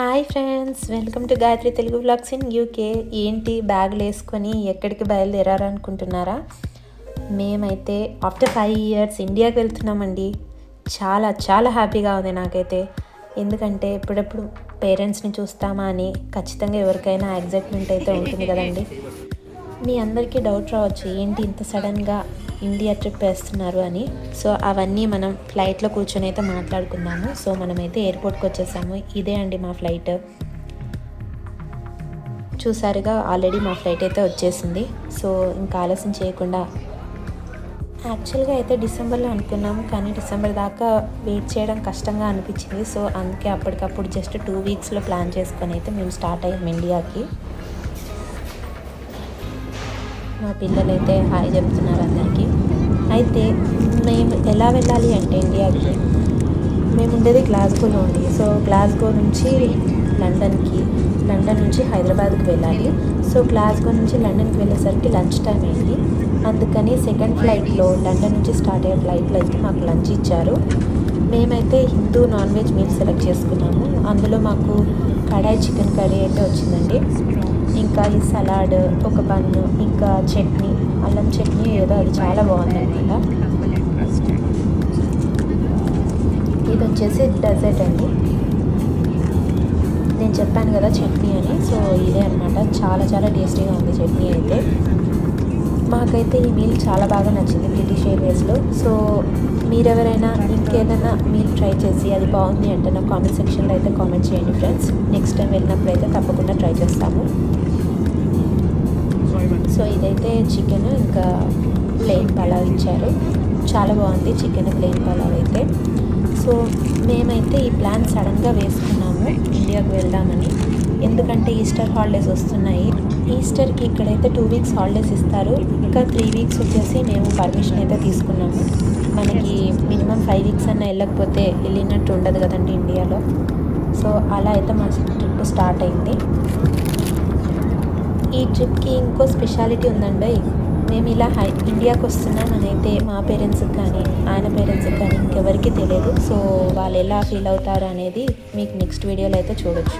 Hi friends welcome to Gayatri Telugu blogs in UK. ఏంటి బ్యాగులు వేసుకొని ఎక్కడికి బయలుదేరారనుకుంటున్నారా? మేమైతే ఆఫ్టర్ ఫైవ్ ఇయర్స్ ఇండియాకి వెళ్తున్నామండి. చాలా చాలా హ్యాపీగా ఉంది నాకైతే. ఎందుకంటే ఎప్పుడెప్పుడు పేరెంట్స్ని చూస్తామా అని ఖచ్చితంగా ఎవరికైనా ఎగ్జైట్మెంట్ అయితే ఉంటుంది కదండి. మీ అందరికీ డౌట్ రావచ్చు ఏంటి ఇంత సడన్గా ఇండియా ట్రిప్ వేస్తున్నారు అని. సో అవన్నీ మనం ఫ్లైట్లో కూర్చొని అయితే మాట్లాడుకుందాము. సో మనమైతే ఎయిర్పోర్ట్కి వచ్చేసాము. ఇదే అండి మా ఫ్లైట్ చూసారుగా ఆల్రెడీ మా ఫ్లైట్ అయితే వచ్చేసింది. సో ఇంకా ఆలస్యం చేయకుండా. యాక్చువల్గా అయితే డిసెంబర్లో అనుకున్నాము కానీ డిసెంబర్ దాకా వెయిట్ చేయడం కష్టంగా అనిపించింది. సో అందుకే అప్పటికప్పుడు జస్ట్ టూ వీక్స్లో ప్లాన్ చేసుకొని అయితే మేము స్టార్ట్ అయ్యాము ఇండియాకి మా పిల్లలైతే హాయ్ చెప్తున్నారు అందరికీ. అయితే మేము ఎలా వెళ్ళాలి అంటే ఇండియాకి మేము ఉండేది గ్లాస్గోలో ఉంది సో గ్లాస్గో నుంచి లండన్కి లండన్ నుంచి హైదరాబాద్కి వెళ్ళాలి. సో గ్లాస్గో నుంచి లండన్కి వెళ్ళేసరికి లంచ్ టైం అయింది. అందుకని సెకండ్ ఫ్లైట్లో లండన్ నుంచి స్టార్ట్ అయ్యే ఫ్లైట్లో అయితే మాకు లంచ్ ఇచ్చారు. మేమైతే Hindu non veg meal select చేసుకున్నాము. అందులో మాకు కడాయి చికెన్ కర్రీ అయితే వచ్చిందండి. ఇంకా ఈ సలాడ్ ఒక బన్ను ఇంకా చట్నీ అల్లం చట్నీ ఏదో అది చాలా బాగుందన్నమాట. ఇది వచ్చేసి డెజర్ట్ అండి. నేను చెప్పాను కదా చట్నీ అని సో ఇదే అనమాట చాలా చాలా టేస్టీగా ఉంది చట్నీ అయితే. మాకైతే ఈ మీల్ చాలా బాగా నచ్చింది బ్రిటిష్ ఎయిర్వేస్లో సో మీరెవరైనా ఇంకేదైనా మీల్ ట్రై చేసి అది బాగుంది అంటే నా కామెంట్ సెక్షన్లో అయితే కామెంట్ చేయండి ఫ్రెండ్స్ నెక్స్ట్ టైం వెళ్ళినప్పుడు అయితే తప్పకుండా ట్రై చేస్తాము. సో ఇదైతే చికెన్ ఇంకా ప్లెయిన్ పలావ్ ఇచ్చారు. చాలా బాగుంది చికెన్ ప్లెయిన్ పలావ్ అయితే. సో మేమైతే ఈ ప్లాన్ సడన్గా వేసుకున్నాము ఇండియాకు వెళ్దామని. ఎందుకంటే ఈస్టర్ హాలిడేస్ వస్తున్నాయి. ఈస్టర్కి ఇక్కడైతే టూ వీక్స్ హాలిడేస్ ఇస్తారు. ఇంకా త్రీ వీక్స్ వచ్చేసి మేము పర్మిషన్ అయితే తీసుకున్నాము. మనకి మినిమం ఫైవ్ వీక్స్ అన్న వెళ్ళకపోతే వెళ్ళినట్టు ఉండదు కదండి ఇండియాలో. సో అలా అయితే మా ట్రిప్ స్టార్ట్ అయింది. ఈ ట్రిప్కి ఇంకో స్పెషాలిటీ ఉందండి. మేము ఇలా హై ఇండియాకి వస్తున్నామనైతే అయితే మా పేరెంట్స్కి కానీ ఆయన పేరెంట్స్కి కానీ ఇంకెవరికి తెలియదు. సో వాళ్ళు ఎలా ఫీల్ అవుతారు అనేది మీకు నెక్స్ట్ వీడియోలో అయితే చూడొచ్చు.